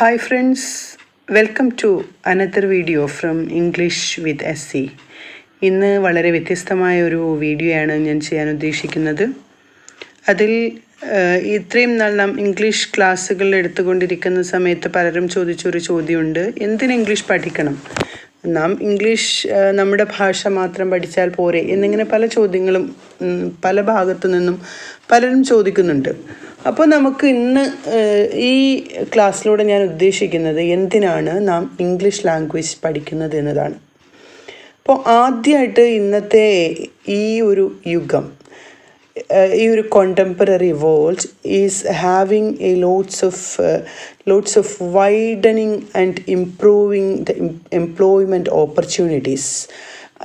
Hi friends welcome to another video from English with S C ഇന്ന് വളരെ വ്യത്യസ്തമായ ഒരു വീഡിയോയാണ് ഞാൻ ചെയ്യാൻ ഉദ്ദേശിക്കുന്നത്. അതിൽ ഇത്രയും നാൾ നാം ഇംഗ്ലീഷ് ക്ലാസ്സുകൾ എടുത്തുകൊണ്ടിരിക്കുന്ന സമയത്ത് പലരും ചോദിച്ചൊരു ചോദ്യമുണ്ട്. എന്തിന് ഇംഗ്ലീഷ് പഠിക്കണം? നാം ഇംഗ്ലീഷ് നമ്മുടെ ഭാഷ മാത്രം പഠിച്ചാൽ പോരെ എന്നിങ്ങനെ പല ചോദ്യങ്ങളും പല ഭാഗത്തു നിന്നും പലരും ചോദിക്കുന്നുണ്ട്. അപ്പോൾ നമുക്ക് ഇന്ന് ഈ ക്ലാസ്സിലൂടെ ഞാൻ ഉദ്ദേശിക്കുന്നത് എന്തിനാണ് നാം ഇംഗ്ലീഷ് ലാംഗ്വേജ് പഠിക്കുന്നത് എന്നതാണ്. അപ്പോൾ ആദ്യമായിട്ട് ഇന്നത്തെ ഈ ഒരു യുഗം ഈ ഒരു contemporary world is having a lots of lots of widening and improving the employment opportunities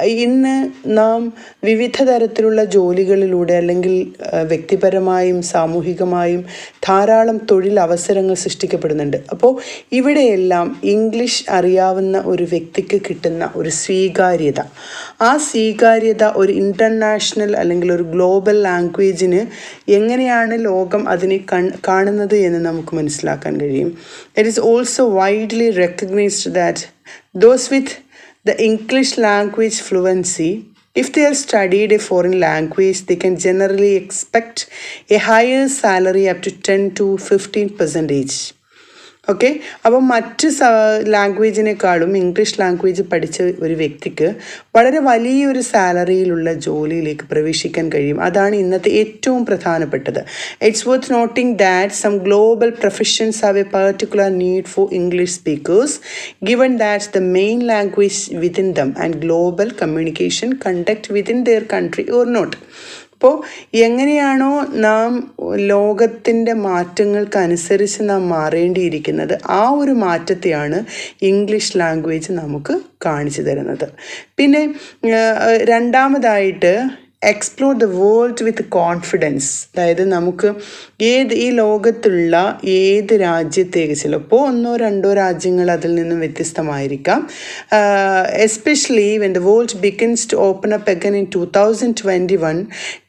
ഇന്ന് നാം വിവിധ തരത്തിലുള്ള ജോലികളിലൂടെ അല്ലെങ്കിൽ വ്യക്തിപരമായും സാമൂഹികമായും ധാരാളം തൊഴിൽ അവസരങ്ങൾ സൃഷ്ടിക്കപ്പെടുന്നുണ്ട്. അപ്പോൾ ഇവിടെയെല്ലാം ഇംഗ്ലീഷ് അറിയാവുന്ന ഒരു വ്യക്തിക്ക് കിട്ടുന്ന ഒരു സ്വീകാര്യത. ആ സ്വീകാര്യത ഒരു ഇന്റർനാഷണൽ അല്ലെങ്കിൽ ഒരു ഗ്ലോബൽ ലാംഗ്വേജിന് എങ്ങനെയാണ് ലോകം അതിനെ കാണുന്നത് എന്ന് നമുക്ക് മനസ്സിലാക്കാൻ കഴിയും. It is also widely recognised that those with the English language fluency, if they have studied a foreign language, they can generally expect a higher salary up to 10 to 15 percentage. Okay അപ്പം മറ്റ് ലാംഗ്വേജിനേക്കാളും English language പഠിച്ച ഒരു വ്യക്തിക്ക് വളരെ വലിയൊരു സാലറിയിലുള്ള ജോലിയിലേക്ക് പ്രവേശിക്കാൻ കഴിയും. അതാണ് ഇന്നത്തെ ഏറ്റവും പ്രധാനപ്പെട്ടത്. It's worth noting that some global professions have a particular need for English speakers given that the main language within them and global communication conduct within their country or not അപ്പോൾ എങ്ങനെയാണോ നാം ലോകത്തിന്റെ മാറ്റങ്ങൾക്കനുസരിച്ച് നാം മാറേണ്ടിയിരിക്കുന്നത് ആ ഒരു മാറ്റത്തെയാണ് ഇംഗ്ലീഷ് ലാംഗ്വേജ് നമുക്ക് കാണിച്ചു തരുന്നത്. പിന്നെ രണ്ടാമതായിട്ട് explore the world with confidence അതായത് നമുക്ക് ഏത് ഈ ലോകത്തുള്ള ഏത് രാജ്യത്തേക്ക് ചിലപ്പോൾ ഒന്നോ രണ്ടോ രാജ്യങ്ങൾ അതിൽ നിന്നും വ്യത്യസ്തമായിരിക്കാം. Especially when the world begins to open up again in two thousand twenty one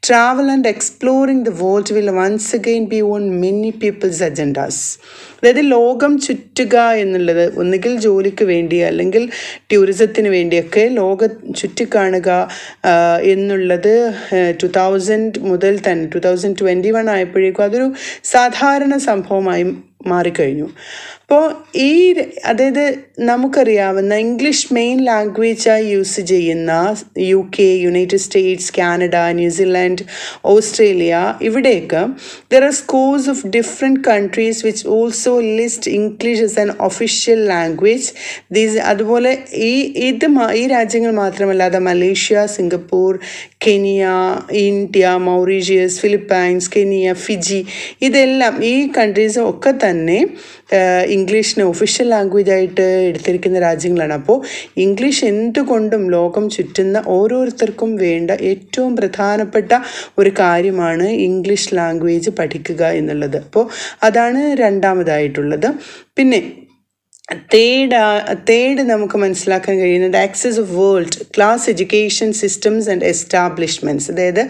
travel and exploring the world will once again be on many people's agendas അതായത് ലോകം ചുറ്റുക എന്നുള്ളത് ഒന്നുകിൽ ജോലിക്ക് വേണ്ടി അല്ലെങ്കിൽ ടൂറിസത്തിന് വേണ്ടിയൊക്കെ ലോകം ചുറ്റിക്കാണുക എന്നുള്ളത് ടു തൗസൻഡ് മുതൽ തന്നെ ടു തൗസൻഡ് ട്വന്റി വൺ ആയപ്പോഴേക്കും അതൊരു സാധാരണ സംഭവമായി മാറിക്കഴിഞ്ഞു. അപ്പോൾ ഈ അതായത് നമുക്കറിയാവുന്ന ഇംഗ്ലീഷ് മെയിൻ ലാംഗ്വേജായി യൂസ് ചെയ്യുന്ന U K United States Canada New Zealand Australia ഇവിടെയൊക്കെ there are scores of different countries which also list English as an official language these അതുപോലെ ഈ ഇത് ഈ രാജ്യങ്ങൾ മാത്രമല്ലാതെ Malaysia Singapore Kenya India Mauritius Philippines Kenya Fiji ഇതെല്ലാം ഈ countries ഒക്കെ തന്നെ ആഹ്, ഇംഗ്ലീഷിനെ ഒഫീഷ്യൽ ലാംഗ്വേജ് ആയിട്ട് എടുത്തിരിക്കുന്ന രാജ്യങ്ങളാണ്. അപ്പോൾ ഇംഗ്ലീഷ് എന്തുകൊണ്ടും ലോകം ചുറ്റുന്ന ഓരോരുത്തർക്കും വേണ്ട ഏറ്റവും പ്രധാനപ്പെട്ട ഒരു കാര്യമാണ് ഇംഗ്ലീഷ് ലാംഗ്വേജ് പഠിക്കുക എന്നുള്ളത്. അപ്പോൾ അതാണ് രണ്ടാമതായിട്ടുള്ളത്. പിന്നെ തേർഡ് തേർഡ് നമുക്ക് മനസ്സിലാക്കാൻ കഴിയുന്നത് access of world class education systems and establishments അതായത്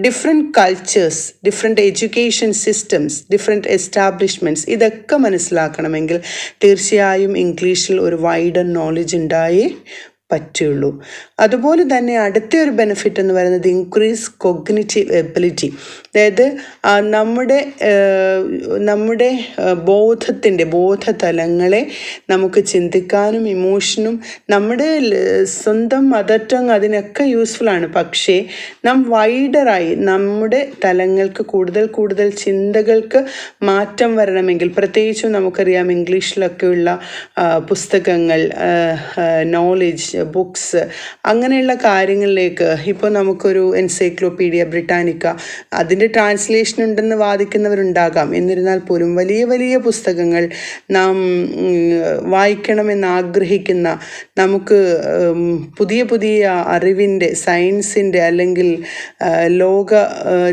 different cultures different education systems different establishments ഇതൊക്കെ മനസ്സിലാക്കണമെങ്കിൽ തീർച്ചയായും ഇംഗ്ലീഷിൽ ഒരു വൈഡർ നോളജ് ഉണ്ടായേ പറ്റുള്ളൂ. അതുപോലെ തന്നെ അടുത്ത ഒരു ബെനിഫിറ്റ് എന്ന് പറയുന്നത് ഇൻക്രീസ് കൊഗ്നിറ്റീവ് എബിലിറ്റി അതായത് നമ്മുടെ നമ്മുടെ ബോധത്തിന്റെ ബോധതലങ്ങളെ നമുക്ക് ചിന്തിക്കാനും ഇമോഷനും നമ്മുടെ സ്വന്തം മദർ അതിനൊക്കെ യൂസ്ഫുൾ ആണ്. പക്ഷേ നാം വൈഡറായി നമ്മുടെ തലങ്ങൾക്ക് കൂടുതൽ കൂടുതൽ ചിന്തകൾക്ക് മാറ്റം വരണമെങ്കിൽ പ്രത്യേകിച്ചും നമുക്കറിയാം ഇംഗ്ലീഷിലൊക്കെയുള്ള പുസ്തകങ്ങൾ നോളജ് ബുക്സ് അങ്ങനെയുള്ള കാര്യങ്ങളിലേക്ക്. ഇപ്പോൾ നമുക്കൊരു എൻസൈക്ലോപീഡിയ ബ്രിട്ടാനിക്ക അതിന്റെ ട്രാൻസ്ലേഷൻ ഉണ്ടെന്ന് വാദിക്കുന്നവരുണ്ടാകാം. എന്നിരുന്നാൽ പോലും വലിയ വലിയ പുസ്തകങ്ങൾ നാം വായിക്കണമെന്ന് ആഗ്രഹിക്കുന്ന നമുക്ക് പുതിയ പുതിയ അറിവിന്റെ സയൻസിന്റെ അല്ലെങ്കിൽ ലോക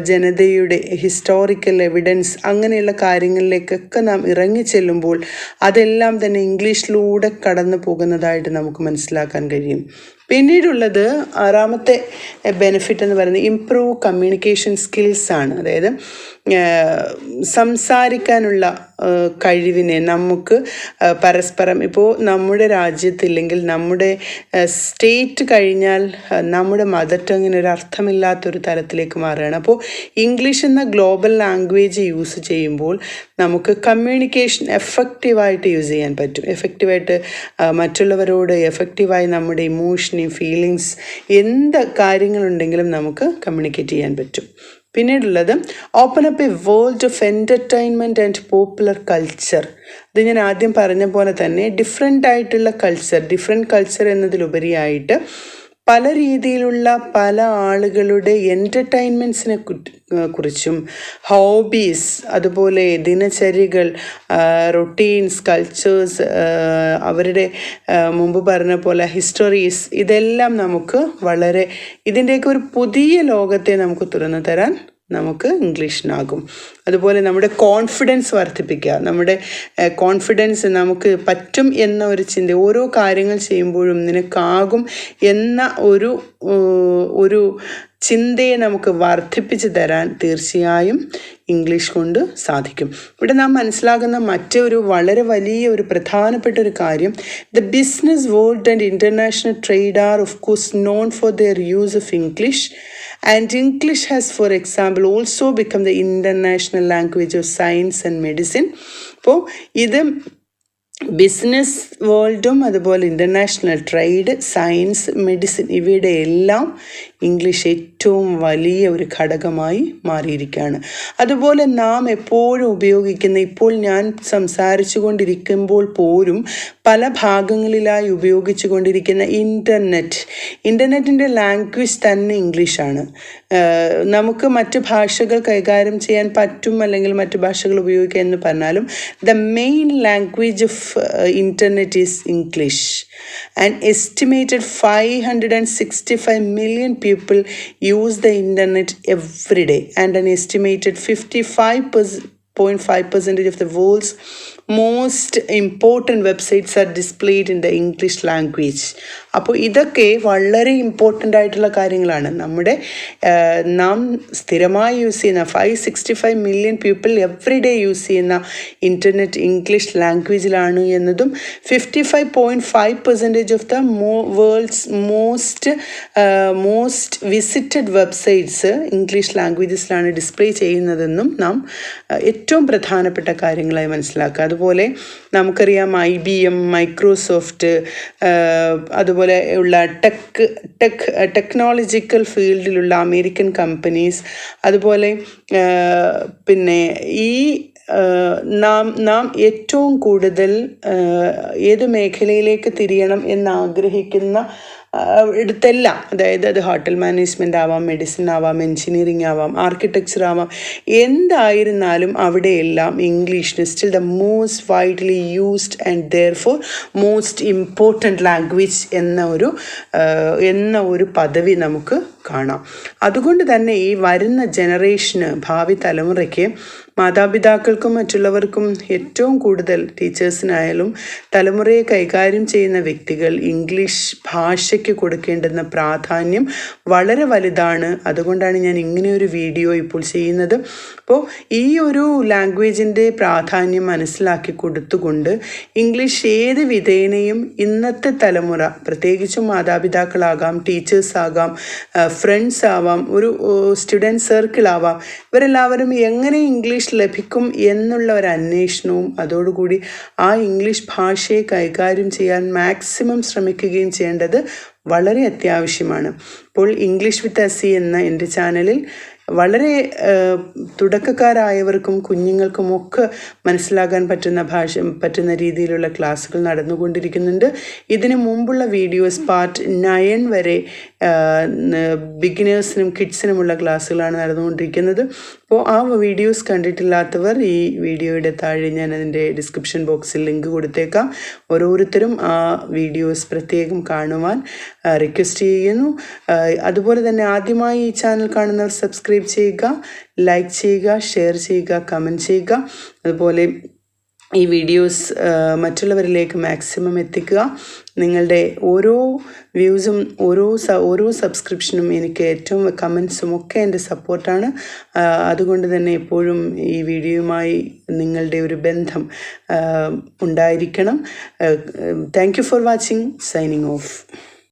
ജനതയുടെ ഹിസ്റ്റോറിക്കൽ എവിഡൻസ് അങ്ങനെയുള്ള കാര്യങ്ങളിലേക്കൊക്കെ നാം ഇറങ്ങി ചെല്ലുമ്പോൾ അതെല്ലാം തന്നെ ഇംഗ്ലീഷിലൂടെ കടന്നു പോകുന്നതായിട്ട് നമുക്ക് മനസ്സിലാക്കാൻ കഴിയും. പിന്നീടുള്ളത് ആറാമത്തെ ബെനിഫിറ്റ് എന്ന് പറയുന്നത് ഇംപ്രൂവ് കമ്മ്യൂണിക്കേഷൻ സ്കിൽസ് ആണ്. അതായത് സംസാരിക്കാനുള്ള കഴിവിനെ നമുക്ക് പരസ്പരം ഇപ്പോൾ നമ്മുടെ രാജ്യത്തില്ലെങ്കിൽ നമ്മുടെ സ്റ്റേറ്റ് കഴിഞ്ഞാൽ നമ്മുടെ മദർ ടങ്ങിന് ഒരു അർത്ഥമില്ലാത്തൊരു തരത്തിലേക്ക് മാറുകയാണ്. അപ്പോൾ ഇംഗ്ലീഷ് എന്ന ഗ്ലോബൽ ലാംഗ്വേജ് യൂസ് ചെയ്യുമ്പോൾ നമുക്ക് കമ്മ്യൂണിക്കേഷൻ എഫക്റ്റീവായിട്ട് യൂസ് ചെയ്യാൻ പറ്റും. എഫക്റ്റീവായിട്ട് മറ്റുള്ളവരോട് എഫക്റ്റീവായി നമ്മുടെ ഇമോഷനും ഫീലിങ്സ് എന്ത് കാര്യങ്ങളുണ്ടെങ്കിലും നമുക്ക് കമ്മ്യൂണിക്കേറ്റ് ചെയ്യാൻ പറ്റും. പിന്നീടുള്ളത് open up a world of entertainment and popular culture അത് ഞാൻ ആദ്യം പറഞ്ഞ പോലെ തന്നെ ഡിഫറെന്റ് ആയിട്ടുള്ള കൾച്ചർ ഡിഫറെന്റ് കൾച്ചർ എന്നതിലുപരിയായിട്ട് പല രീതിയിലുള്ള പല ആളുകളുടെ എന്റർടൈൻമെന്റ്സിനെ കുറിച്ചും ഹോബീസ് അതുപോലെ ദിനചര്യകൾ റൊട്ടീൻസ് കൾച്ചേഴ്സ് അവരുടെ മുമ്പ് പറഞ്ഞ പോലെ ഹിസ്റ്ററീസ് ഇതെല്ലാം നമുക്ക് വളരെ ഇതിന്റെയൊക്കെ ഒരു പുതിയ ലോകത്തെ നമുക്ക് തുറന്നു തരാൻ നമുക്ക് ഇംഗ്ലീഷിനാകും. അതുപോലെ നമ്മുടെ കോൺഫിഡൻസ് വർദ്ധിപ്പിക്കുക. നമ്മുടെ കോൺഫിഡൻസ് നമുക്ക് പറ്റും എന്ന ഒരു ചിന്ത ഓരോ കാര്യങ്ങൾ ചെയ്യുമ്പോഴും നിനക്കാകും എന്ന ഒരു ഒരു ചിന്തയെ നമുക്ക് വർദ്ധിപ്പിച്ച് തരാൻ തീർച്ചയായും ഇംഗ്ലീഷ് കൊണ്ട് സാധിക്കും. ഇവിടെ നാം മനസ്സിലാകുന്ന മറ്റൊരു വളരെ വലിയ ഒരു പ്രധാനപ്പെട്ട ഒരു കാര്യം the business world and international trade are of course known for their use of English and English has for example also become the international language of science and medicine അപ്പോൾ ഇത് ബിസിനസ് വേൾഡും അതുപോലെ ഇന്റർനാഷണൽ ട്രേഡ് സയൻസ് മെഡിസിൻ ഇവയുടെ എല്ലാം English ഏറ്റവും വലിയ ഒരു ഘടകമായി മാറിയിരിക്കുകയാണ്. അതുപോലെ നാം എപ്പോഴും ഉപയോഗിക്കുന്ന ഇപ്പോൾ ഞാൻ സംസാരിച്ചു കൊണ്ടിരിക്കുമ്പോൾ പോലും പല ഭാഗങ്ങളിലായി ഉപയോഗിച്ചു കൊണ്ടിരിക്കുന്ന ഇന്റർനെറ്റ് ഇന്റർനെറ്റിന്റെ ലാംഗ്വേജ് തന്നെ ഇംഗ്ലീഷാണ്. നമുക്ക് മറ്റ് ഭാഷകൾ കൈകാര്യം ചെയ്യാൻ പറ്റും അല്ലെങ്കിൽ മറ്റ് ഭാഷകൾ ഉപയോഗിക്കുക എന്ന് പറഞ്ഞാലും the main language of uh, internet is English. An estimated 565 million people use the internet every day and an estimated 55 percent percentage of the world's most important websites are displayed in the English language അപ്പോൾ ഇതൊക്കെ വളരെ important ആയിട്ടുള്ള കാര്യങ്ങളാണ്. നമ്മുടെ നാം സ്ഥിരമായി use ചെയ്യുന്ന five sixty five million people every day use ചെയ്യുന്ന ഇന്റർനെറ്റ് ഇംഗ്ലീഷ് ലാംഗ്വേജിലാണ് എന്നതും fifty five point five percentage of the mo world's most most visited websites English ലാംഗ്വേജസിലാണ് display ചെയ്യുന്നതെന്നും നാം ഏറ്റവും പ്രധാനപ്പെട്ട കാര്യങ്ങളായി മനസ്സിലാക്കുക. അതുപോലെ നമുക്കറിയാം ഐ ബി എം മൈക്രോസോഫ്റ്റ് അതുപോലെ ഉള്ള ടെക് ടെക് ടെക്നോളജിക്കൽ ഫീൽഡിലുള്ള അമേരിക്കൻ കമ്പനീസ് അതുപോലെ പിന്നെ ഈ നാം നാം ഏറ്റവും കൂടുതൽ ഏത് മേഖലയിലേക്ക് തിരിയണം എന്നാഗ്രഹിക്കുന്ന എടുത്തെല്ലാം. അതായത് അത് ഹോട്ടൽ മാനേജ്മെന്റ് ആവാം മെഡിസിൻ ആവാം എൻജിനീയറിംഗ് ആവാം ആർക്കിടെക്ചർ ആവാം എന്തായിരുന്നാലും അവിടെയെല്ലാം English still the most widely used and therefore most important language എന്ന ഒരു എന്ന ഒരു പദവി നമുക്ക് കാണാം. അതുകൊണ്ട് തന്നെ ഈ വരുന്ന ജനറേഷന് ഭാവി തലമുറയ്ക്ക് മാതാപിതാക്കൾക്കും മറ്റുള്ളവർക്കും ഏറ്റവും കൂടുതൽ ടീച്ചേഴ്സിനായാലും തലമുറയെ കൈകാര്യം ചെയ്യുന്ന വ്യക്തികൾ ഇംഗ്ലീഷ് ഭാഷയ്ക്ക് കൊടുക്കേണ്ടുന്ന പ്രാധാന്യം വളരെ വലുതാണ്. അതുകൊണ്ടാണ് ഞാൻ ഇങ്ങനെ ഒരു വീഡിയോ ഇപ്പോൾ ചെയ്യുന്നത്. അപ്പോൾ ഈ ഒരു ലാംഗ്വേജിന്റെ പ്രാധാന്യം മനസ്സിലാക്കി കൊടുത്തുകൊണ്ട് ഇംഗ്ലീഷ് ഏത് വിധേനയും ഇന്നത്തെ തലമുറ പ്രത്യേകിച്ചും മാതാപിതാക്കളാകാം ടീച്ചേഴ്സ് ആകാം ഫ്രണ്ട്സ് ആവാം ഒരു സ്റ്റുഡന്റ് സർക്കിൾ ആവാം ഇവരെല്ലാവരും എങ്ങനെ ഇംഗ്ലീഷ് ലഭിക്കും എന്നുള്ള ഒരു അന്വേഷണവും അതോടുകൂടി ആ ഇംഗ്ലീഷ് ഭാഷയെ കൈകാര്യം ചെയ്യാൻ മാക്സിമം ശ്രമിക്കുകയും ചെയ്യേണ്ടത് വളരെ അത്യാവശ്യമാണ്. അപ്പോൾ ഇംഗ്ലീഷ് വിത്ത് എസ് എന്ന എന്റെ ചാനലിൽ വളരെ തുടക്കക്കാരായവർക്കും കുഞ്ഞുങ്ങൾക്കും ഒക്കെ മനസ്സിലാകാൻ പറ്റുന്ന ഭാഷ പറ്റുന്ന രീതിയിലുള്ള ക്ലാസ്സുകൾ നടന്നുകൊണ്ടിരിക്കുന്നുണ്ട്. ഇതിനു മുമ്പുള്ള വീഡിയോസ് പാർട്ട് നയൻ വരെ ബിഗിനേഴ്സിനും കിഡ്സിനുമുള്ള ക്ലാസ്സുകളാണ് നടന്നുകൊണ്ടിരിക്കുന്നത്. അപ്പോൾ ആ വീഡിയോസ് കണ്ടിട്ടില്ലാത്തവർ ഈ വീഡിയോയുടെ താഴെ ഞാൻ അതിന്റെ ഡിസ്ക്രിപ്ഷൻ ബോക്സിൽ ലിങ്ക് കൊടുത്തേക്കാം. ഓരോരുത്തരും ആ വീഡിയോസ് പ്രത്യേകം കാണുവാൻ റിക്വസ്റ്റ് ചെയ്യുന്നു. അതുപോലെ തന്നെ ആദ്യമായി ഈ ചാനൽ കാണുന്നവർ സബ്സ്ക്രൈബ് ചെയ്യുക ലൈക്ക് ചെയ്യുക ഷെയർ ചെയ്യുക കമന്റ് ചെയ്യുക. അതുപോലെ ഈ വീഡിയോസ് മറ്റുള്ളവരിലേക്ക് മാക്സിമം എത്തിക്കുക. നിങ്ങളുടെ ഓരോ വ്യൂസും ഓരോ ഓരോ സബ്സ്ക്രിപ്ഷനും എനിക്ക് ഏറ്റവും കമൻസും ഒക്കെ എന്റെ സപ്പോർട്ടാണ് അതുകൊണ്ട് തന്നെ എപ്പോഴും ഈ വീഡിയോയുമായി നിങ്ങളുടെ ഒരു ബന്ധം ഉണ്ടായിരിക്കണം. Thank for watching signing off